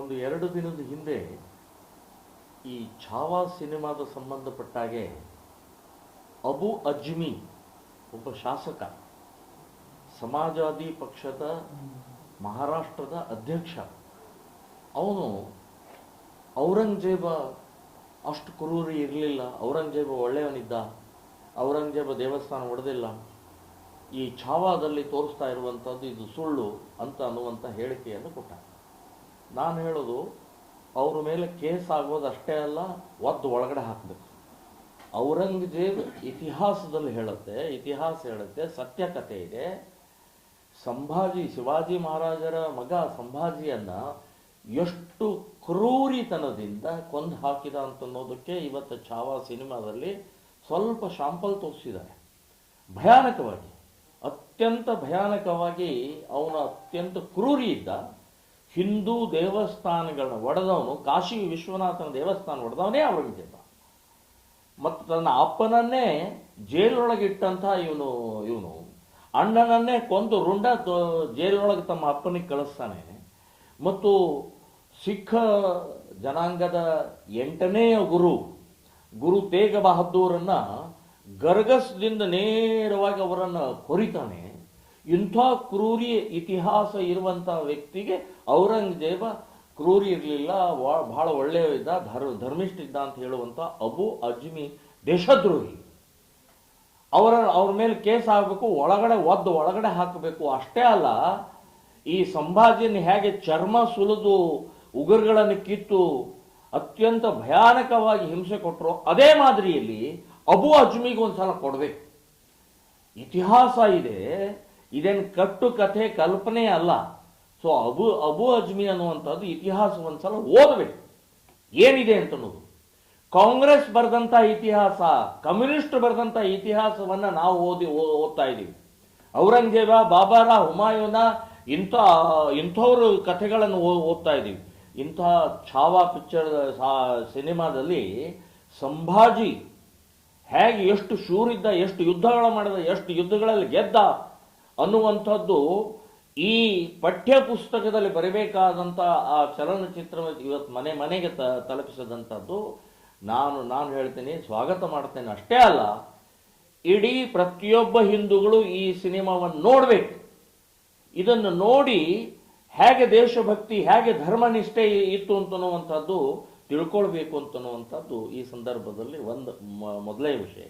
ಒಂದು ಎರಡು ದಿನದ ಹಿಂದೆ ಈ ಛಾವಾ ಸಿನಿಮಾದ ಸಂಬಂಧಪಟ್ಟಾಗೆ ಅಬು ಅಜ್ಮಿ ಒಬ್ಬ ಶಾಸಕ ಸಮಾಜವಾದಿ ಪಕ್ಷದ ಮಹಾರಾಷ್ಟ್ರದ ಅಧ್ಯಕ್ಷ, ಅವನು ಔರಂಗಜೇಬ ಅಷ್ಟು ಕುರೂರಿ ಇರಲಿಲ್ಲ, ಔರಂಗಜೇಬ ಒಳ್ಳೆಯವನಿದ್ದ, ಔರಂಗಜೇಬ ದೇವಸ್ಥಾನ ಒಡೆದಿಲ್ಲ, ಈ ಛಾವಾದಲ್ಲಿ ತೋರಿಸ್ತಾ ಇರುವಂಥದ್ದು ಇದು ಸುಳ್ಳು ಅಂತ ಅನ್ನುವಂಥ ಹೇಳಿಕೆಯನ್ನು ಕೊಟ್ಟ. ನಾನು ಹೇಳೋದು, ಅವ್ರ ಮೇಲೆ ಕೇಸ್ ಆಗೋದು ಅಷ್ಟೇ ಅಲ್ಲ, ಒದ್ದು ಒಳಗಡೆ ಹಾಕಬೇಕು. ಔರಂಗಜೇಬ್ ಇತಿಹಾಸದಲ್ಲಿ ಹೇಳುತ್ತೆ, ಇತಿಹಾಸ ಹೇಳುತ್ತೆ ಸತ್ಯ ಕಥೆ ಇದೆ. ಸಂಭಾಜಿ, ಶಿವಾಜಿ ಮಹಾರಾಜರ ಮಗ ಸಂಭಾಜಿಯನ್ನ ಎಷ್ಟು ಕ್ರೂರಿತನದಿಂದ ಕೊಂದು ಹಾಕಿದ ಅಂತನ್ನೋದಕ್ಕೆ ಇವತ್ತು ಛಾವಾ ಸಿನಿಮಾದಲ್ಲಿ ಸ್ವಲ್ಪ ಶಾಂಪಲ್ ತೋರಿಸಿದ್ದಾರೆ. ಭಯಾನಕವಾಗಿ, ಅತ್ಯಂತ ಭಯಾನಕವಾಗಿ ಅವನು ಅತ್ಯಂತ ಕ್ರೂರಿ ಇದ್ದ ಹಿಂದೂ ದೇವಸ್ಥಾನಗಳನ್ನ ಒಡೆದವನು, ಕಾಶಿ ವಿಶ್ವನಾಥನ ದೇವಸ್ಥಾನ ಒಡೆದವನೇ ಔರಂಗಜೇಬ ಮತ್ತು ತನ್ನ ಅಪ್ಪನನ್ನೇ ಜೈಲೊಳಗಿಟ್ಟಂಥ ಇವನು ಇವನು, ಅಣ್ಣನನ್ನೇ ಕೊಂದು ರುಂಡ ಜೈಲೊಳಗೆ ತಮ್ಮ ಅಪ್ಪನಿಗೆ ಕಳಿಸ್ತಾನೆ. ಮತ್ತು ಸಿಖ್ ಜನಾಂಗದ ಎಂಟನೆಯ ಗುರು ಗುರು ತೇಗ ಬಹದ್ದೂರನ್ನು ಗರ್ಗಸ್ದಿಂದ ನೇರವಾಗಿ ಅವರನ್ನು ಕೊರಿತಾನೆ. ಇಂಥ ಕ್ರೂರಿ ಇತಿಹಾಸ ಇರುವಂಥ ವ್ಯಕ್ತಿಗೆ ಔರಂಗಜೇಬ ಕ್ರೂರಿ ಇರಲಿಲ್ಲ ಬಹಳ ಒಳ್ಳೆಯ ಇದ್ದ ಧರ್ ಧರ್ಮಿಷ್ಠ ಇದ್ದ ಅಂತ ಹೇಳುವಂಥ ಅಬು ಅಜ್ಮಿ ದೇಶದ್ರೋಹಿ. ಅವರ, ಅವ್ರ ಮೇಲೆ ಕೇಸ್ ಆಗಬೇಕು, ಒಳಗಡೆ ಒದ್ದು ಒಳಗಡೆ ಹಾಕಬೇಕು, ಅಷ್ಟೇ ಅಲ್ಲ, ಈ ಸಂಭಾಜಿನ ಹೇಗೆ ಚರ್ಮ ಸುಲಿದು ಉಗುರುಗಳನ್ನು ಕಿತ್ತು ಅತ್ಯಂತ ಭಯಾನಕವಾಗಿ ಹಿಂಸೆ ಕೊಟ್ಟರು ಅದೇ ಮಾದರಿಯಲ್ಲಿ ಅಬು ಅಜ್ಮಿಗೆ ಒಂದು ಸಲ ಕೊಡಬೇಕು. ಇತಿಹಾಸ ಇದೆ ಇದೇನು ಕಟ್ಟು ಕಥೆ ಕಲ್ಪನೆ ಅಲ್ಲ. ಸೊ ಅಬು ಅಬು ಅಜ್ಮಿ ಅನ್ನುವಂಥದ್ದು ಇತಿಹಾಸ ಒಂದ್ಸಲ ಓದಬೇಕು. ಏನಿದೆ ಅಂತ ಅನ್ನೋದು ಕಾಂಗ್ರೆಸ್ ಬರೆದಂಥ ಇತಿಹಾಸ, ಕಮ್ಯುನಿಸ್ಟ್ ಬರೆದಂಥ ಇತಿಹಾಸವನ್ನು ನಾವು ಓದಿ ಓದ್ತಾ ಇದ್ದೀವಿ. ಔರಂಗಜೇಬ, ಬಾಬಾರ, ಹುಮಾಯೂನ ಇಂಥ, ಇಂಥವ್ರ ಕಥೆಗಳನ್ನು ಓದ್ತಾ ಇದ್ದೀವಿ. ಇಂಥ ಛಾವಾ ಪಿಕ್ಚರ್ ಸಿನಿಮಾದಲ್ಲಿ ಸಂಭಾಜಿ ಹೇಗೆ ಎಷ್ಟು ಶೂರಿದ್ದ, ಎಷ್ಟು ಯುದ್ಧಗಳು ಮಾಡಿದ, ಎಷ್ಟು ಯುದ್ಧಗಳಲ್ಲಿ ಗೆದ್ದ ಅನ್ನುವಂಥದ್ದು ಈ ಪಠ್ಯ ಪುಸ್ತಕದಲ್ಲಿ ಬರಬೇಕಾದಂಥ ಆ ಚಲನಚಿತ್ರ ಇವತ್ತು ಮನೆ ಮನೆಗೆ ತ ತಲುಪಿಸಿದಂಥದ್ದು, ನಾನು ನಾನು ಹೇಳ್ತೀನಿ, ಸ್ವಾಗತ ಮಾಡ್ತೇನೆ. ಅಷ್ಟೇ ಅಲ್ಲ, ಇಡೀ ಪ್ರತಿಯೊಬ್ಬ ಹಿಂದೂಗಳು ಈ ಸಿನಿಮಾವನ್ನು ನೋಡಬೇಕು. ಇದನ್ನು ನೋಡಿ ಹೇಗೆ ದೇಶಭಕ್ತಿ, ಹೇಗೆ ಧರ್ಮನಿಷ್ಠೆ ಇತ್ತು ಅಂತನ್ನುವಂಥದ್ದು ತಿಳ್ಕೊಳ್ಬೇಕು ಅಂತನ್ನುವಂಥದ್ದು ಈ ಸಂದರ್ಭದಲ್ಲಿ ಒಂದು ಮೊದಲೇ ವಿಷಯ.